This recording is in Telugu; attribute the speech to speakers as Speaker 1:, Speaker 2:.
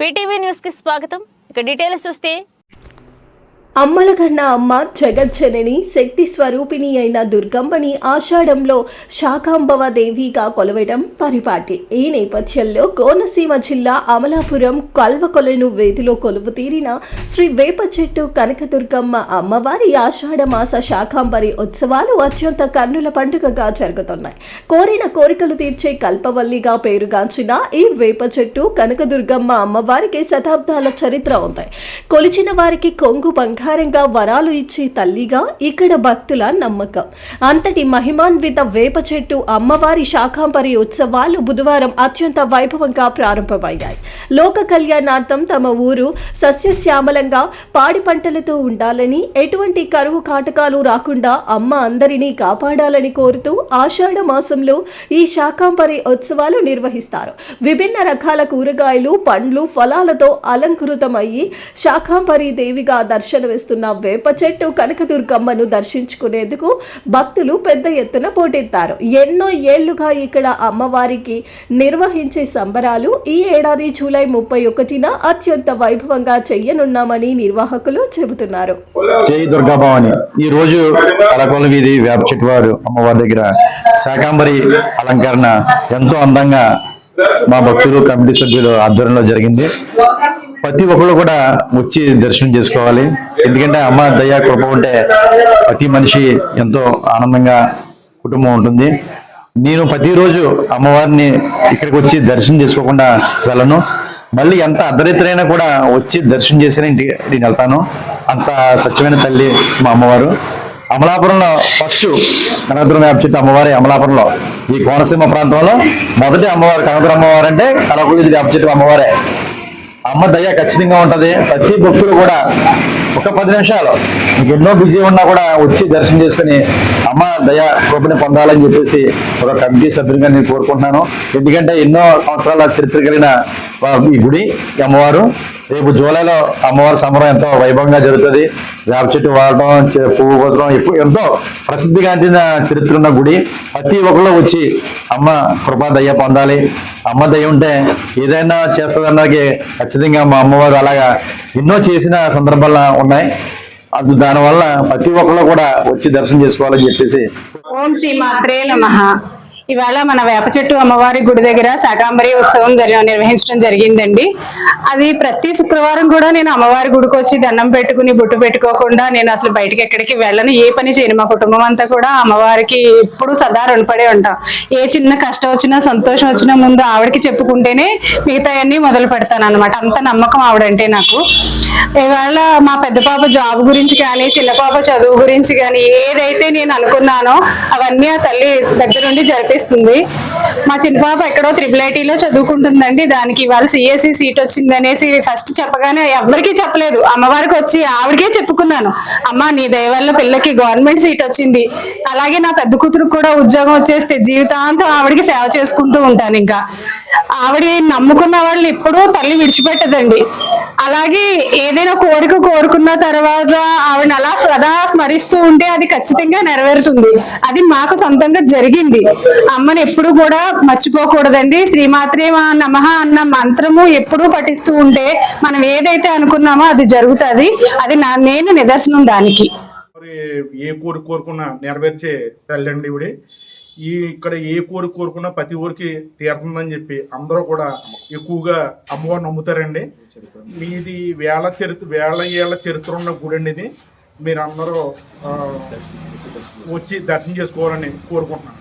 Speaker 1: పీటీవీ న్యూస్కి స్వాగతం. ఇక డీటెయిల్స్ చూస్తే
Speaker 2: అమ్మలగన్న అమ్మ జగజ్జనని శక్తి స్వరూపిణి అయిన దుర్గమ్మని ఆషాఢంలో శాకాంబవ దేవిగా కొలవడం పరిపాటి. ఈ నేపథ్యంలో కోనసీమ జిల్లా అమలాపురం కల్వకొలను వేదిలో కొలువు తీరిన శ్రీ వేప చెట్టు కనకదుర్గమ్మ అమ్మవారి ఆషాఢ మాస శాకాంబరి ఉత్సవాలు అత్యంత కన్నుల పండుగగా జరుగుతున్నాయి. కోరిన కోరికలు తీర్చే కల్పవల్లిగా పేరుగాంచిన ఈ వేప చెట్టు కనకదుర్గమ్మ అమ్మవారికి శతాబ్దాల చరిత్ర ఉంది. కొలిచిన వారికి కొంగు ఆధారంగా వరాలు ఇచ్చే తల్లిగా ఇక్కడ భక్తుల నమ్మకం. అంతటి మహిమాన్విత వేప చెట్టు అమ్మవారి శాకాంబరి ఉత్సవాలు బుధవారం అత్యంత వైభవంగా ప్రారంభమయ్యాయి. లోక కళ్యాణార్థం తమ ఊరు సస్యశ్యామలంగా పాడి పంటలతో ఉండాలని ఎటువంటి కరువు కాటకాలు రాకుండా అమ్మ అందరినీ కాపాడాలని కోరుతూ ఆషాఢ మాసంలో ఈ శాకాంబరి ఉత్సవాలు నిర్వహిస్తారు. విభిన్న రకాల కూరగాయలు పండ్లు ఫలాలతో అలంకృతమయ్యి శాకాంబరి దేవిగా దర్శనం దర్శనమిస్తున్న వేప చెట్టు కనకదుర్గమ్మను దర్శించుకునేందుకు భక్తులు పెద్ద ఎత్తున పోటెత్తారు. ఎన్నో ఏళ్ళుగా ఇక్కడ అమ్మవారికి నిర్వహించే సంబరాలు ఈ ఏడాది జూలై ముప్పై ఒకటిన అత్యంత వైభవంగా చెయ్యనున్నామని నిర్వాహకులు చెబుతున్నారు.
Speaker 3: జై దుర్గాభవాని ఈ రోజు కలకొల వీధి వేప చెట్టు వారు అమ్మవారి దగ్గర శాకాంబరి అలంకరణ ఎంతో అందంగా మా భక్తులు కమిటీ సభ్యులు ఆధ్వర్యంలో జరిగింది. ప్రతి ఒక్కరు కూడా వచ్చి దర్శనం చేసుకోవాలి. ఎందుకంటే అమ్మ దయ కృప ఉంటే ప్రతి మనిషి ఎంతో ఆనందంగా కుటుంబం ఉంటుంది. నేను ప్రతిరోజు అమ్మవారిని ఇక్కడికి వచ్చి దర్శనం చేసుకోకుండా వెళ్ళను. మళ్ళీ ఎంత అర్ధరిత్రైనా కూడా వచ్చి దర్శనం చేసిన ఇంటికి నేను వెళ్తాను. అంత స్వచ్ఛమైన తల్లి మా అమ్మవారు. అమలాపురంలో ఫస్ట్ కనకదుర్గ వేప చెట్టు అమ్మవారి అమలాపురంలో. ఈ కోనసీమ ప్రాంతంలో మొదటి అమ్మవారు కనకదుర్గ అమ్మవారు అంటే కనకదుర్గ చెట్టు అమ్మవారే. అమ్మ దయ ఖచ్చితంగా ఉంటది. ప్రతి భక్తుడు కూడా ఒక పది నిమిషాలు ఎన్నో బిజీ ఉన్నా కూడా వచ్చి దర్శనం చేసుకుని అమ్మ దయ కృపని పొందాలని చెప్పేసి ఒక కమిటీ సభ్యునిగా నేను కోరుకుంటున్నాను. ఎందుకంటే ఎన్నో సంవత్సరాల చరిత్ర కలిగిన ఈ గుడి అమ్మవారు. రేపు జూలైలో అమ్మవారి సంబరం ఎంతో వైభవంగా జరుగుతుంది. వేప చెట్టు వాడటం పువ్వు కొట్టడం ఎప్పుడు ఎంతో ప్రసిద్ధిగాంచిన చరిత్ర ఉన్న గుడి. ప్రతి ఒక్కరు వచ్చి అమ్మ కృపా దయ పొందాలి. అమ్మ దయ ఉంటే ఏదైనా చేస్తుందన్నకి ఖచ్చితంగా మా అమ్మవారు అలాగా ఎన్నో చేసిన సందర్భాలు ఉన్నాయి. అది దానివల్ల ప్రతి ఒక్కళ్ళు కూడా వచ్చి దర్శనం చేసుకోవాలని చెప్పేసి
Speaker 4: ఓం శ్రీ మాత్రే నమ. ఇవాళ మన వేప చెట్టు అమ్మవారి గుడి దగ్గర శాకాంబరి ఉత్సవం నిర్వహించడం జరిగిందండి. అది ప్రతి శుక్రవారం కూడా నేను అమ్మవారి గుడికి వచ్చి దండం పెట్టుకుని బొట్టు పెట్టుకోకుండా నేను అసలు బయటికి ఎక్కడికి వెళ్ళను. ఏ పని చేయను. మా కుటుంబం అంతా కూడా అమ్మవారికి ఎప్పుడు సదా రుణపడే ఉంటాం. ఏ చిన్న కష్టం వచ్చినా సంతోషం వచ్చినా ముందు ఆవిడకి చెప్పుకుంటేనే మిగతా అన్ని మొదలు పెడతాను అనమాట అంత నమ్మకం ఆవిడంటే నాకు. ఇవాళ మా పెద్ద పాప జాబ్ గురించి కానీ చిన్న పాప చదువు గురించి కానీ ఏదైతే నేను అనుకున్నానో అవన్నీ ఆ తల్లి దగ్గరుండి జరిపిస్తుంది మా చిన్న పాప ఎక్కడో త్రిపుల్ ఐటీలో చదువుకుంటుందండి. దానికి ఇవాళ సిఎస్సి సీట్ వచ్చింది అనేసి ఫస్ట్ చెప్పగానే ఎవరికీ చెప్పలేదు. అమ్మవారికి వచ్చి ఆవిడకే చెప్పుకున్నాను. అమ్మ నీ దయవల్ల పిల్లకి గవర్నమెంట్ సీట్ వచ్చింది. అలాగే నా పెద్ద కూతురు కూడా ఉద్యోగం వచ్చేస్తే జీవితాంతం ఆవిడకి సేవ చేసుకుంటూ ఉంటాను ఇంకా. ఆవిడ నమ్ముకున్న వాళ్ళని ఎప్పుడూ తల్లి విడిచిపెట్టదండి. అలాగే ఏదైనా కోరిక కోరుకున్న తర్వాత ఆవిడ అలా సదా స్మరిస్తూ ఉంటే అది ఖచ్చితంగా నెరవేరుతుంది. అది మాకు సొంతంగా జరిగింది. అమ్మని ఎప్పుడు కూడా మర్చిపోకూడదండి. శ్రీమాత్రే నమః అన్న మంత్రము ఎప్పుడూ పఠిస్తూ ఉంటే మనం ఏదైతే అనుకున్నామో అది జరుగుతుంది. అది నా నేను నిదర్శనం దానికి.
Speaker 5: ఏ కోరిక కోరుకున్నా నెరవేర్చే తల్లి అండి ఈ ఇక్కడ ఏ కోరిక కోరుకున్నా ప్రతి ఊరికి తీరుతుందని చెప్పి అందరూ కూడా ఎక్కువగా అమ్మవారు నమ్ముతారండి. మీది వేల చరిత్ర వేల ఏళ్ళ చరిత్ర ఉన్న గుడి అండి ఇది. మీరందరూ వచ్చి దర్శనం చేసుకోవాలని కోరుకుంటున్నాను.